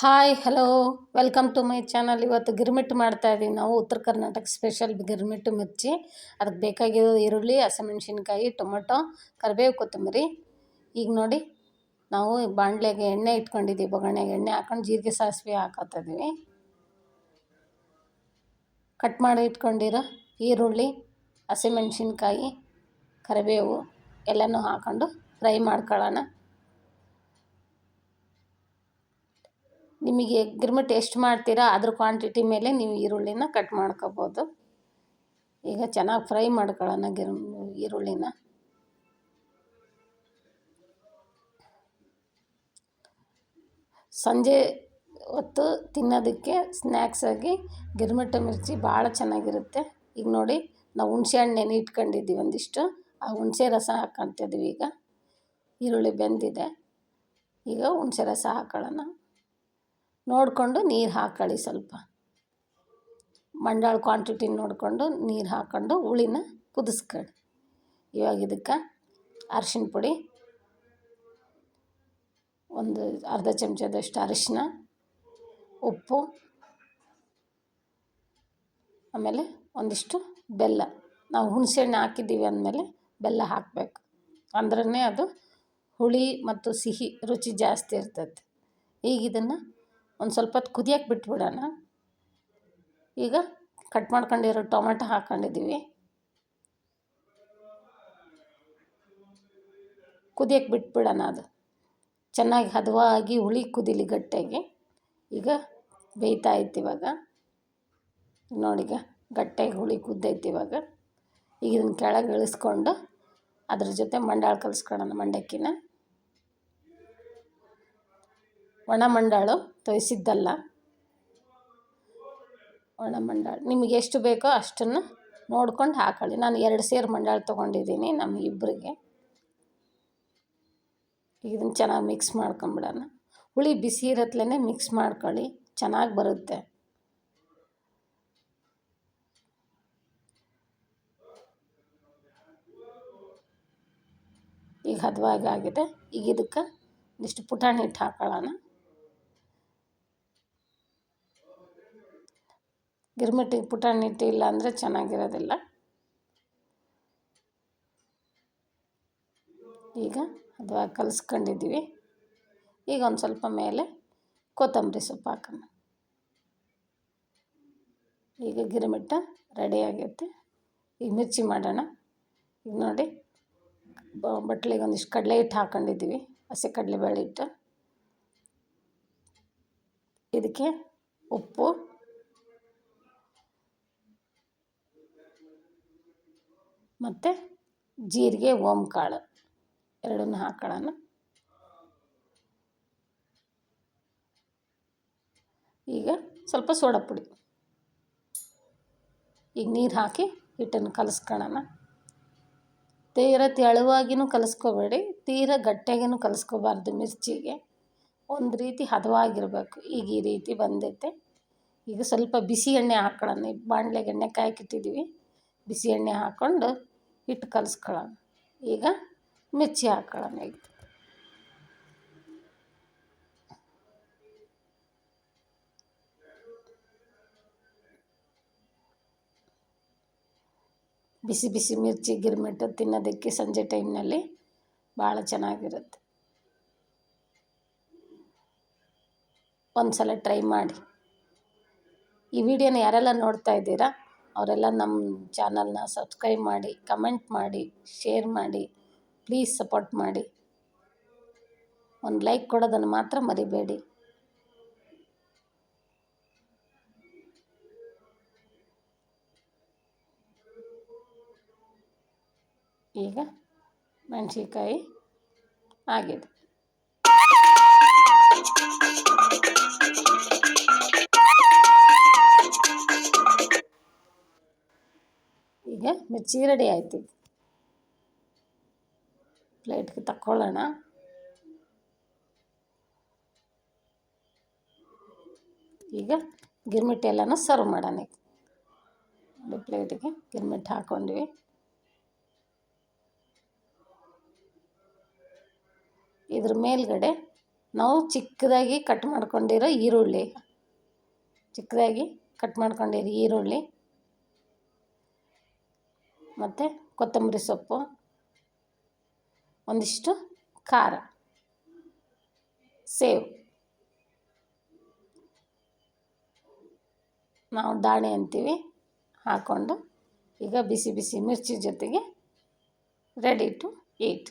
Hi hello welcome to my channel ಇವತ್ತು ಗಿರ್ಮಿಟ್ ಮಾಡ್ತಾ ಇದ್ದೀವಿ ನಾವು ಉತ್ತರ ಕರ್ನಾಟಕ ಸ್ಪೆಷಲ್ ಗಿರ್ಮಿಟ್ಟು ಮಿರ್ಚಿ. ಅದಕ್ಕೆ ಬೇಕಾಗಿರೋ ಈರುಳ್ಳಿ, ಹಸಿಮೆಣ್ಸಿನ್ಕಾಯಿ, ಟೊಮೊಟೊ, ಕರಿಬೇವು, ಕೊತ್ತಂಬರಿ. ಈಗ ನೋಡಿ, ನಾವು ಬಾಣಲೆಗೆ ಎಣ್ಣೆ ಇಟ್ಕೊಂಡಿದ್ದೀವಿ. ಬೊಗಣೆಗೆ ಎಣ್ಣೆ ಹಾಕೊಂಡು ಜೀರಿಗೆ ಸಾಸಿವೆ ಹಾಕೋತಿದ್ವಿ ಕಟ್ ಮಾಡಿ ಇಟ್ಕೊಂಡಿರೋ ಈರುಳ್ಳಿ, ಹಸಿಮೆಣ್ಸಿನ್ಕಾಯಿ, ಕರಿಬೇವು ಎಲ್ಲನೂ ಹಾಕೊಂಡು ಫ್ರೈ ಮಾಡ್ಕೊಳ್ಳೋಣ. ನಿಮಗೆ ಗಿರ್ಮಿಟ್ ಎಷ್ಟು ಮಾಡ್ತೀರಾ, ಅದ್ರ ಕ್ವಾಂಟಿಟಿ ಮೇಲೆ ನೀವು ಈರುಳ್ಳಿನ ಕಟ್ ಮಾಡ್ಕೋಬೋದು. ಈಗ ಚೆನ್ನಾಗಿ ಫ್ರೈ ಮಾಡ್ಕೊಳ್ಳೋಣ ಗಿರ್, ಈರುಳ್ಳಿನ. ಸಂಜೆ ಹೊತ್ತು ತಿನ್ನೋದಕ್ಕೆ ಸ್ನ್ಯಾಕ್ಸಾಗಿ ಗಿರ್ಮಿಟ ಮಿರ್ಚಿ ಭಾಳ ಚೆನ್ನಾಗಿರುತ್ತೆ. ಈಗ ನೋಡಿ, ನಾವು ಹುಣಸೆ ಹಣ್ಣು ಇಟ್ಕೊಂಡಿದ್ದೀವಿ ಒಂದಿಷ್ಟು, ಆ ಹುಣಸೆ ರಸ ಹಾಕ್ಕೊಂತಿದ್ದೀವಿ ಈಗ. ಈರುಳ್ಳಿ ಬೆಂದಿದೆ. ಈಗ ಹುಣಸೆ ರಸ ಹಾಕೊಳ್ಳೋಣ. ನೋಡಿಕೊಂಡು ನೀರು ಹಾಕ್ಕೊಳ್ಳಿ ಸ್ವಲ್ಪ. ಮಂಡಾಳ ಕ್ವಾಂಟಿಟಿ ನೋಡಿಕೊಂಡು ನೀರು ಹಾಕ್ಕೊಂಡು ಹುಳಿನ ಕುದಿಸ್ಕೊಳ್ಳಿ. ಇವಾಗ ಇದಕ್ಕೆ ಅರಿಶಿನ ಪುಡಿ, ಒಂದು ಅರ್ಧ ಚಮಚದಷ್ಟು ಅರಿಶಿನ ಉಪ್ಪು, ಆಮೇಲೆ ಒಂದಿಷ್ಟು ಬೆಲ್ಲ. ನಾವು ಹುಣಸೆಹಣ್ಣು ಹಾಕಿದ್ದೀವಿ ಅಂದಮೇಲೆ ಬೆಲ್ಲ ಹಾಕಬೇಕು. ಅಂದ್ರೇ ಅದು ಹುಳಿ ಮತ್ತು ಸಿಹಿ ರುಚಿ ಜಾಸ್ತಿ ಇರ್ತೈತೆ. ಈಗ ಇದನ್ನು ಒಂದು ಸ್ವಲ್ಪ ಹೊತ್ತು ಕುದಿಯಕ್ಕೆ ಬಿಟ್ಬಿಡೋಣ. ಈಗ ಕಟ್ ಮಾಡ್ಕೊಂಡಿರೋ ಟೊಮೆಟೊ ಹಾಕ್ಕೊಂಡಿದ್ದೀವಿ ಕುದಿಯಕ್ಕೆ ಬಿಟ್ಬಿಡೋಣ ಅದು. ಚೆನ್ನಾಗಿ ಹದವಾಗಿ ಹುಳಿ ಕುದಿಲಿ ಗಟ್ಟಿಯಾಗಿ ಈಗ ಬೇಯ್ತಾ ಇತ್ತು ಇವಾಗ. ನೋಡೀಗ ಗಟ್ಟಿಯಾಗಿ ಹುಳಿ ಕುದ್ದೈತೆ ಇವಾಗ. ಈಗ ಇದನ್ನು ಕೆಳಗೆ ಇಳಿಸ್ಕೊಂಡು ಅದ್ರ ಜೊತೆ ಮಂಡಾಳು ಕಲಿಸ್ಕೊಳ್ಳೋಣ ಮಂಡಕ್ಕಿನ. ಒಣ ಮಂಡಾಳು ತೋಯಿಸಿದ್ದಲ್ಲ. ಒಣ ಮಂಡಾಳು ನಿಮಗೆ ಎಷ್ಟು ಬೇಕೋ ಅಷ್ಟನ್ನು ನೋಡ್ಕೊಂಡು ಹಾಕೊಳ್ಳಿ. ನಾನು ಎರಡು ಸೇರು ಮಂಡಾಳು ತೊಗೊಂಡಿದ್ದೀನಿ ಇಬ್ಬರಿಗೆ ಇದನ್ನು ಚೆನ್ನಾಗಿ ಮಿಕ್ಸ್ ಮಾಡ್ಕೊಂಬಿಡೋಣ. ಹುಳಿ ಬಿಸಿ ಇರತ್ಲೇ ಮಿಕ್ಸ್ ಮಾಡ್ಕೊಳ್ಳಿ. ಚೆನ್ನಾಗಿ ಬರುತ್ತೆ. ಈಗ ಹದವಾಗಿ ಆಗಿದೆ. ಈಗ ಇದಕ್ಕೆ ಇಷ್ಟು ಪುಟಾಣಿ ಹಿಟ್ಟು ಹಾಕೊಳ್ಳೋಣ. ಗಿರ್ಮಿಟ್ಟಿಗೆ ಪುಟಾಣಿ ಹಿಟ್ಟು ಇಲ್ಲ ಅಂದರೆ ಚೆನ್ನಾಗಿರೋದಿಲ್ಲ. ಈಗ ಅದು ಕಲಿಸ್ಕೊಂಡಿದ್ದೀವಿ. ಈಗ ಒಂದು ಸ್ವಲ್ಪ ಮೇಲೆ ಕೊತ್ತಂಬರಿ ಸೊಪ್ಪು ಹಾಕೋಣ. ಈಗ ಗಿರ್ಮಿಟ್ಟ ರೆಡಿ ಆಗೈತೆ. ಈಗ ಮಿರ್ಚಿ ಮಾಡೋಣ. ಈಗ ನೋಡಿ ಬಟ್ಲಿಗೆ ಒಂದಿಷ್ಟು ಕಡಲೆ ಹಿಟ್ಟು ಹಾಕ್ಕೊಂಡಿದ್ದೀವಿ ಹಸಿ ಕಡಲೆಬೇಳೆ ಹಿಟ್ಟು. ಇದಕ್ಕೆ ಉಪ್ಪು. ಮತ್ತು ಜೀರಿಗೆ, ಓಂಕಾಳು ಎರಡನ್ನೂ ಹಾಕೊಳ್ಳೋಣ ಈಗ ಸ್ವಲ್ಪ ಸೋಡಾ ಪುಡಿ. ಈಗ ನೀರು ಹಾಕಿ ಹಿಟ್ಟನ್ನು ಕಲಸ್ಕೊಳ್ಳೋಣ ತೀರ ತೆಳುವಾಗಿನೂ ಕಲಸ್ಕೋಬೇಡಿ, ತೀರ ಗಟ್ಟಿಯಾಗಿಯೂ ಕಲಿಸ್ಕೋಬಾರ್ದು ಮಿರ್ಚಿಗೆ. ಒಂದು ರೀತಿ ಹದವಾಗಿರಬೇಕು, ಈಗ ಈ ರೀತಿ ಬಂದೈತೆ. ಈಗ ಸ್ವಲ್ಪ ಬಿಸಿ ಎಣ್ಣೆ ಹಾಕೊಳ್ಳೋಣ ಬಾಣಲೆಗೆ ಎಣ್ಣೆ ಕಾಯಕ್ಕಿಟ್ಟಿದ್ದೀವಿ ಬಿಸಿ ಎಣ್ಣೆ ಹಾಕ್ಕೊಂಡು ಹಿಟ್ಟು ಕಲಿಸ್ಕೊಳ್ಳೋಣ. ಈಗ ಮಿರ್ಚಿ ಹಾಕ್ಕೊಳ್ಳೋಣ ಈಗ. ಬಿಸಿ ಬಿಸಿ ಮಿರ್ಚಿ ಗಿರ್ಮಿಟ್ಟು ತಿನ್ನೋದಕ್ಕೆ ಸಂಜೆ ಟೈಮ್ನಲ್ಲಿ ಭಾಳ ಚೆನ್ನಾಗಿರುತ್ತೆ. ಒಂದು ಸಲ ಟ್ರೈ ಮಾಡಿ. ಈ ವಿಡಿಯೋನ ಯಾರೆಲ್ಲ ನೋಡ್ತಾ ಇದ್ದೀರಾ ಅವರೆಲ್ಲ ನಮ್ಮ ಚಾನಲ್ನ ಸಬ್ಸ್ಕ್ರೈಬ್ ಮಾಡಿ, ಕಮೆಂಟ್ ಮಾಡಿ, ಶೇರ್ ಮಾಡಿ, ಪ್ಲೀಸ್ ಸಪೋರ್ಟ್ ಮಾಡಿ. ಒಂದು ಲೈಕ್ ಕೊಡೋದನ್ನು ಮಾತ್ರ ಮರಿಬೇಡಿ. ಈಗ ಮೆಣಸಿನ್ಕಾಯಿ ಆಗಿದೆ. ಈಗ ಮಿರ್ಚಿ ರೆಡಿ ಆಯ್ತು ಪ್ಲೇಟ್ಗೆ ತಕ್ಕೊಳ್ಳೋಣ. ಈಗ ಗಿರ್ಮಿಟ್ಟಿ ಎಲ್ಲನೂ ಸರ್ವ್ ಮಾಡೋಣ ಈಗ. ಪ್ಲೇಟಿಗೆ ಗಿರ್ಮಿಟ್ ಹಾಕ್ಕೊಂಡ್ವಿ ಇದ್ರ ಮೇಲ್ಗಡೆ ನಾವು ಚಿಕ್ಕದಾಗಿ ಕಟ್ ಮಾಡ್ಕೊಂಡಿರೋ ಈರುಳ್ಳಿ. ಚಿಕ್ಕದಾಗಿ ಕಟ್ ಮಾಡ್ಕೊಂಡಿರೋ ಈರುಳ್ಳಿ. ಮತ್ತು ಕೊತ್ತಂಬರಿ ಸೊಪ್ಪು, ಒಂದಿಷ್ಟು ಖಾರ. ಸೇವ್. ನಾವು ದಾಣೆ ಅಂತೀವಿ ಹಾಕ್ಕೊಂಡು ಈಗ ಬಿಸಿ ಬಿಸಿ ಮಿರ್ಚಿ ಜೊತೆಗೆ ರೆಡಿ ಟು ಈಟ್